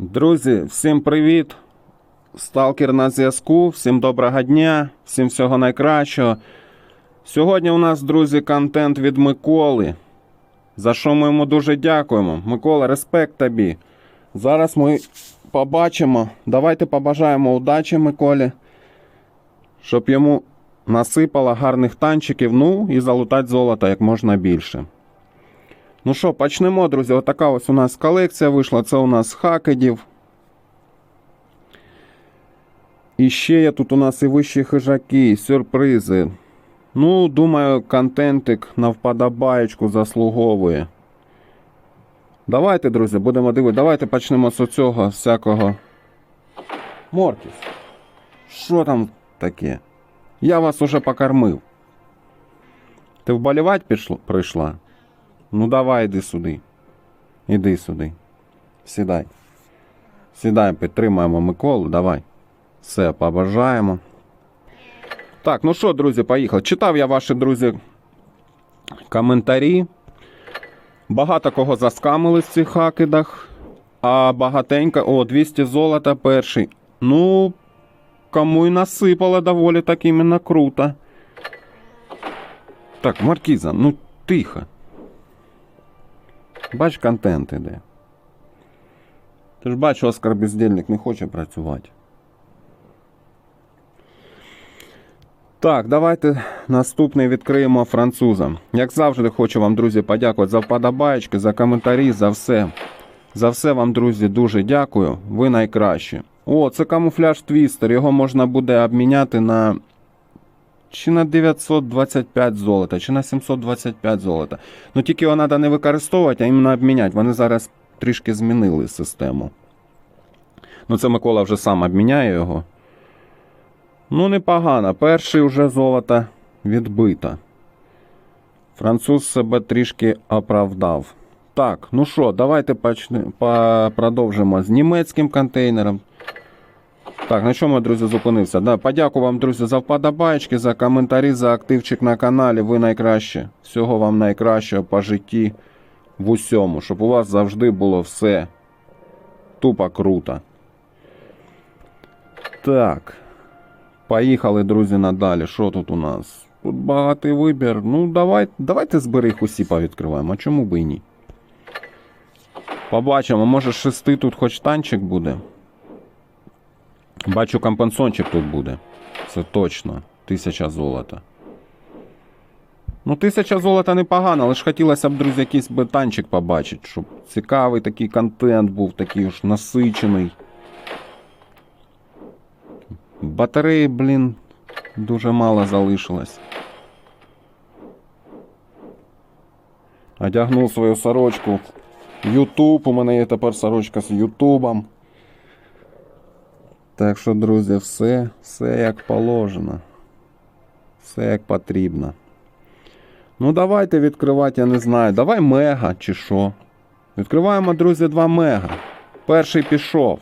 Друзі, всім привіт! Сталкер на зв'язку. Всім доброго дня, всім всього найкращого. Сьогодні у нас, друзі, контент від Миколи. За що ми йому дуже дякуємо. Микола, респект тобі. Зараз ми побачимо. Давайте побажаємо удачі Миколі, щоб йому насипало гарних танчиків, ну і залутати золото як можна більше. Ну що, почнемо, друзі. Отака ось у нас колекція вийшла. Це у нас хакедів. І ще є тут у нас і вищі хижаки, і сюрпризи. Ну, думаю, контентик на вподобаєчку заслуговує. Давайте, друзі, будемо дивитися. Давайте почнемо з цього всякого. Моркіс. Що там таке? Я вас уже покормив. Ти вболівати прийшла? Ну давай іди сюди. Іди сюди. Сідай. Сідай, підтримаємо Миколу, давай. Все, побажаємо. Так, ну що, друзі, поїхали. Читав я ваші, друзі, коментарі. Багато кого заскамили в цих хакидах. А багатенько. О, 200 золота перший. Ну, кому і насипало доволі так іменно круто. Так, Маркіза, ну тихо. Бач, контент іде. Ти ж бачиш, Оскар бездельник не хоче працювати. Так, давайте наступний відкриємо француза. Як завжди, хочу вам, друзі, подякувати за вподобаєчки, за коментарі, за все. За все вам, друзі, дуже дякую. Ви найкращі. О, це камуфляж твістер. Його можна буде обміняти на. Чи на 925 золота, чи на 725 золота. Ну тільки його треба не використовувати, а іменно обміняти. Вони зараз трішки змінили систему. Ну, це Микола вже сам обміняє його. Ну, непогано. Перший вже золото відбито. Француз себе трішки оправдав. Так, ну що, давайте почне, по, продовжимо з німецьким контейнером. Так, на чому я, друзі, зупинився? Да, подякую вам, друзі, за вподобаєчки, за коментарі, за активчик на каналі. Ви найкраще. Всього вам найкращого по житті в усьому, щоб у вас завжди було все тупо круто. Так. Поїхали, друзі, надалі. Що тут у нас? Тут багатий вибір. Ну, давай, давайте збери їх усі повідкриваємо. А чому би і ні? Побачимо, може шести тут хоч танчик буде. Бачу, компенсончик тут буде. Це точно. Тисяча золота. Ну, тисяча золота непогано, але ж хотілося б, друзі, якийсь би танчик побачити, щоб цікавий такий контент був, такий уж насичений. Батареї, блін, дуже мало залишилось. Одягнув свою сорочку. Ютуб. У мене є тепер сорочка з Ютубом. Так що, друзі, все, все як положено. Все як потрібно. Ну, давайте відкривати, я не знаю. Давай мега чи що. Відкриваємо, друзі, два мега. Перший пішов.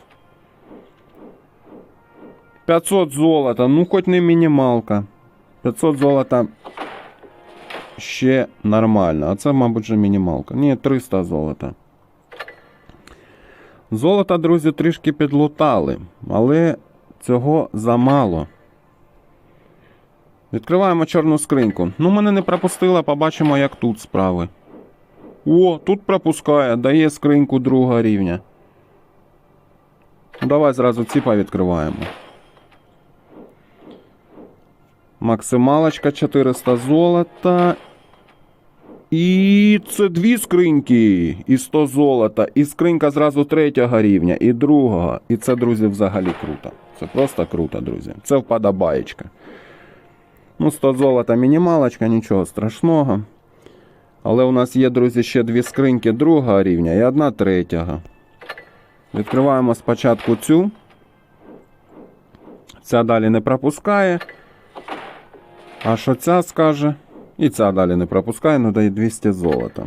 500 золота, ну хоч не мінімалка. 500 золота ще нормально. А це, мабуть, вже мінімалка. Ні, 300 золота. Золота, друзі, трішки підлутали, але цього замало. Відкриваємо чорну скриньку. Ну, мене не пропустила, побачимо, як тут справи. О, тут пропускає, дає скриньку другого рівня. Давай зразу ці повідкриваємо. Максималочка 400 золота. І це дві скриньки і 100 золота. І скринька зразу третього рівня, і другого. І це, друзі, взагалі круто. Це просто круто, друзі. Це вподобаєчка. Ну, 100 золота мінімалочка, нічого страшного. Але у нас є, друзі, ще дві скриньки другого рівня і одна третього. Відкриваємо спочатку цю. Ця далі не пропускає. А що ця скаже? І ця далі не пропускає, ну дає 200 золота.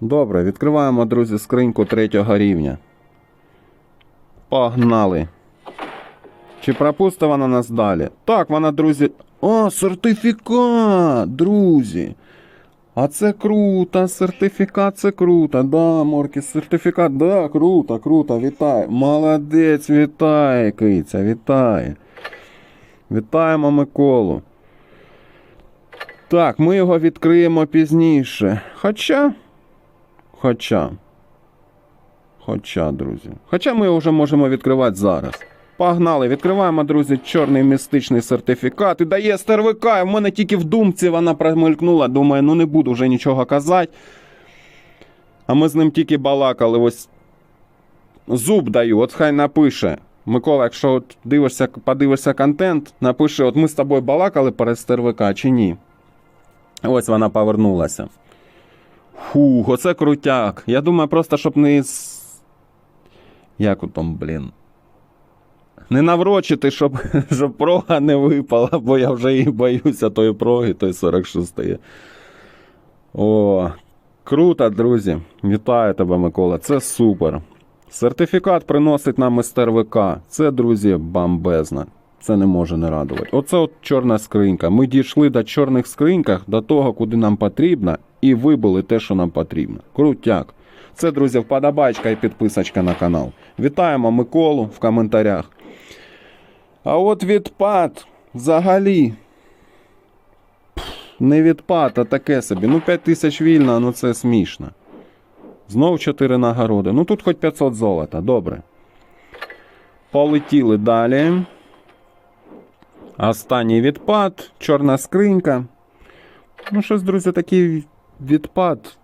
Добре, відкриваємо, друзі, скриньку третього рівня. Погнали. Чи пропустить вона нас далі? Так, вона, друзі. О, сертифікат, друзі. А це круто, сертифікат це круто. Да, Моркіс, сертифікат, да, круто, круто, вітаю. Молодець, вітає, киця, вітає. Вітаємо Миколу. Так, ми його відкриємо пізніше. Хоча. Хоча. Хоча, друзі. Хоча ми його вже можемо відкривати зараз. Погнали, відкриваємо, друзі, чорний містичний сертифікат. І дає СТРВК. В мене тільки в думці вона промелькнула. Думаю, ну не буду вже нічого казати. А ми з ним тільки балакали. Ось зуб даю, от хай напише. Микола, якщо от дивишся, подивишся контент, напиши, от ми з тобою балакали перед СТРВК чи ні. Ось вона повернулася. Фух, оце крутяк. Я думаю, просто щоб не. Як там, блін. Не наврочити, щоб, щоб прога не випала, бо я вже і боюся тої проги, той 46-ї. О, круто, друзі. Вітаю тебе, Микола. Це супер. Сертифікат приносить нам мистер ВК. Це, друзі, бомбезно. Це не може не радувати. Оце от чорна скринька. Ми дійшли до чорних скриньках, до того, куди нам потрібно, і вибили те, що нам потрібно. Крутяк. Це, друзі, вподобайка і підписочка на канал. Вітаємо Миколу в коментарях. А от відпад взагалі. Не відпад, а таке собі. Ну, 5 тисяч вільно, ну це смішно. Знов 4 нагороди. Ну тут хоч 500 золота, добре. Полетіли далі. Останній відпад, чорна скринька. Ну, щось, друзі, такий відпад,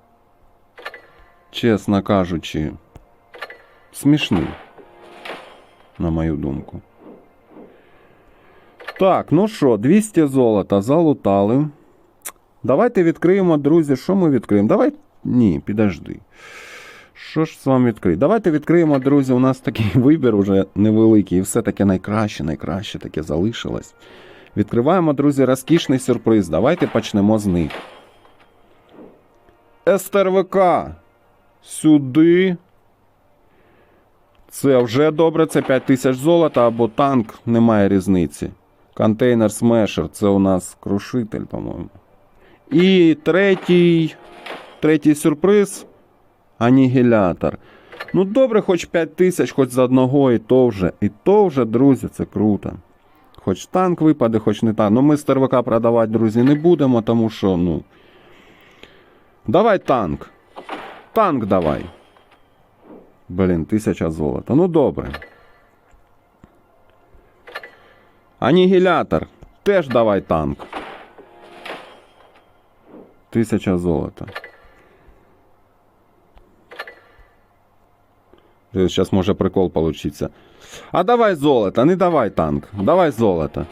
чесно кажучи, смішний, на мою думку. Так, ну що, 200 золота залутали. Давайте відкриємо, друзі. Що ми відкриємо? Давай. Ні, підожди. Що ж з вами відкрити? Давайте відкриємо, друзі. У нас такий вибір уже невеликий. І все таке найкраще, найкраще таке залишилось. Відкриваємо, друзі, розкішний сюрприз. Давайте почнемо з них. СТРВК. Сюди. Це вже добре, це 5 тисяч золота або танк, немає різниці. Контейнер смешер, це у нас крушитель, по-моєму. І третій, третій сюрприз анігілятор. Ну добре, хоч 5 тисяч, хоч з одного, і то вже. І то вже, друзі, це круто. Хоч танк випаде, хоч не танк. Ну ми стервика продавати, друзі, не будемо, тому що, ну. Давай танк. Танк давай. Блін, тисяча золота. Ну добре. Анігілятор. Теж давай танк. Тисяча золота. Сейчас може прикол получиться. А давай золото, не давай танк. Давай золото.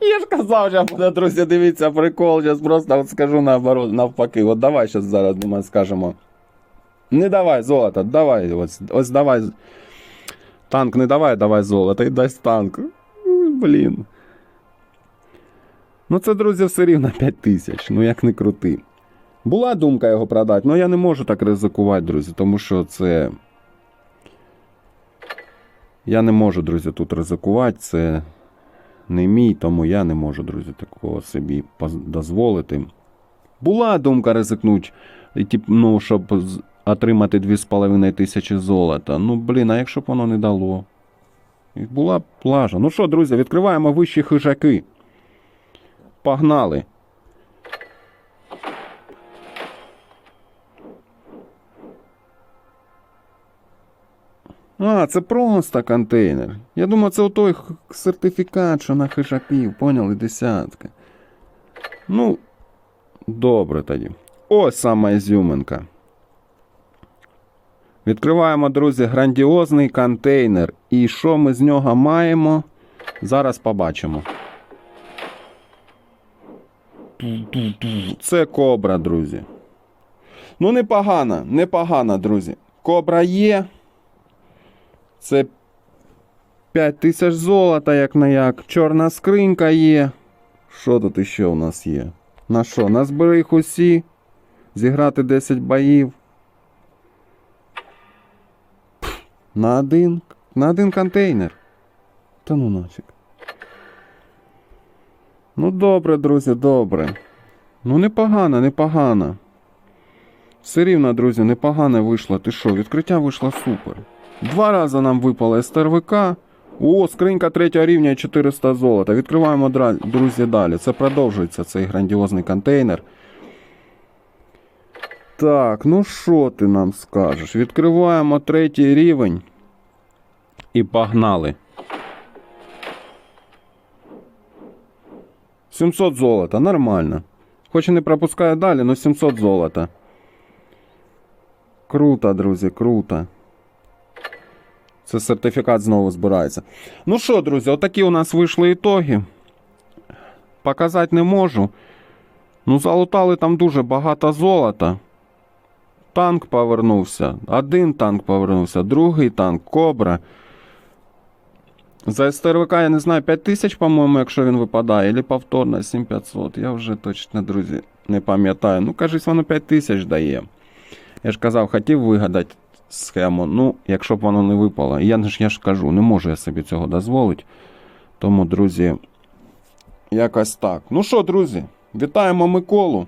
Я ж казав, що буде, друзі, дивіться прикол. Зараз просто от скажу наоборот, навпаки. От давай зараз зараз ми скажемо. Не давай золото, давай. Ось, ось давай. Танк не давай, давай золото і дасть танк. Блін. Ну це, друзі, все рівно 5 тисяч. Ну як не крути. Була думка його продати, але я не можу так ризикувати, друзі, тому що це. Я не можу, друзі, тут ризикувати. Це не мій, тому я не можу, друзі, такого собі дозволити. Була думка ризикнути, ну, щоб отримати 2,5 тисячі золота. Ну, блін, а якщо б воно не дало? Була б плажа. Ну що, друзі, відкриваємо вищі хижаки. Погнали. А, це просто контейнер. Я думав, це той сертифікат, що на хижаків, поняли, десятка. Ну, добре тоді. Ось сама ізюминка. Відкриваємо, друзі, грандіозний контейнер. І що ми з нього маємо? Зараз побачимо. Це кобра, друзі. Ну, непогано, непогано, друзі. Кобра є. Це 5 тисяч золота, як на як. Чорна скринька є. Що тут іще у нас є? На що? На збери їх усі. Зіграти 10 боїв. На один. На один контейнер. Та ну нафіг. Ну добре, друзі, добре. Ну, непогано, непогано. Все рівно, друзі, непогано вийшло. Ти що, відкриття вийшло супер. Два рази нам випало СТРВК. О, скринька третього рівня і 400 золота. Відкриваємо, друзі, далі. Це продовжується цей грандіозний контейнер. Так, ну що ти нам скажеш? Відкриваємо третій рівень. І погнали. 700 золота, нормально. Хоч і не пропускаю далі, але 700 золота. Круто, друзі, круто. Це сертифікат знову збирається. Ну що, друзі, отакі у нас вийшли ітоги. Показати не можу. Ну, залутали там дуже багато золота. Танк повернувся. Один танк повернувся, другий танк, кобра. За СТРВК, я не знаю, 5 тисяч, по-моєму, якщо він випадає, або повторно 7500. Я вже точно, друзі, не пам'ятаю. Ну, кажись, воно 5 тисяч дає. Я ж казав, хотів вигадати схему. Ну, якщо б воно не випало. Я, ж- я ж кажу, не можу я собі цього дозволити. Тому, друзі, якось так. Ну що, друзі, вітаємо Миколу.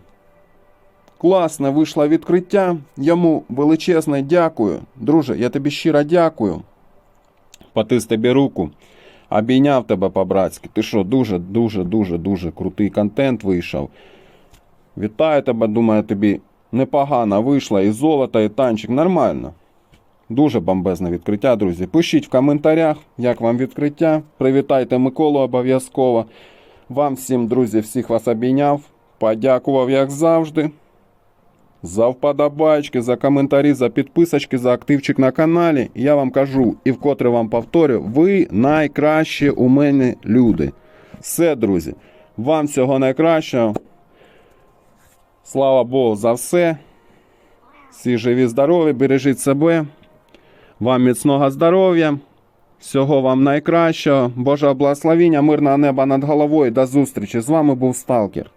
Класне вийшло відкриття. Йому величезне дякую. Друже, я тобі щиро дякую. Потис тобі руку. Обійняв тебе по-братськи. Ти що, дуже, дуже, дуже, дуже крутий контент вийшов. Вітаю тебе, думаю, тобі непогано вийшло. І золото, і танчик. Нормально. Дуже бомбезне відкриття, друзі. Пишіть в коментарях, як вам відкриття. Привітайте Миколу обов'язково. Вам всім, друзі, всіх вас обійняв. Подякував, як завжди. За вподобайки, за коментарі, за підписочки, за активчик на каналі. Я вам кажу і вкотре вам повторю, ви найкращі у мене люди. Все, друзі. Вам всього найкращого. Слава Богу за все. Всі живі, здорові, бережіть себе. Вам міцного здоров'я. Всього вам найкращого. Божого благословіння, мирного неба над головою. До зустрічі. З вами був Сталкер.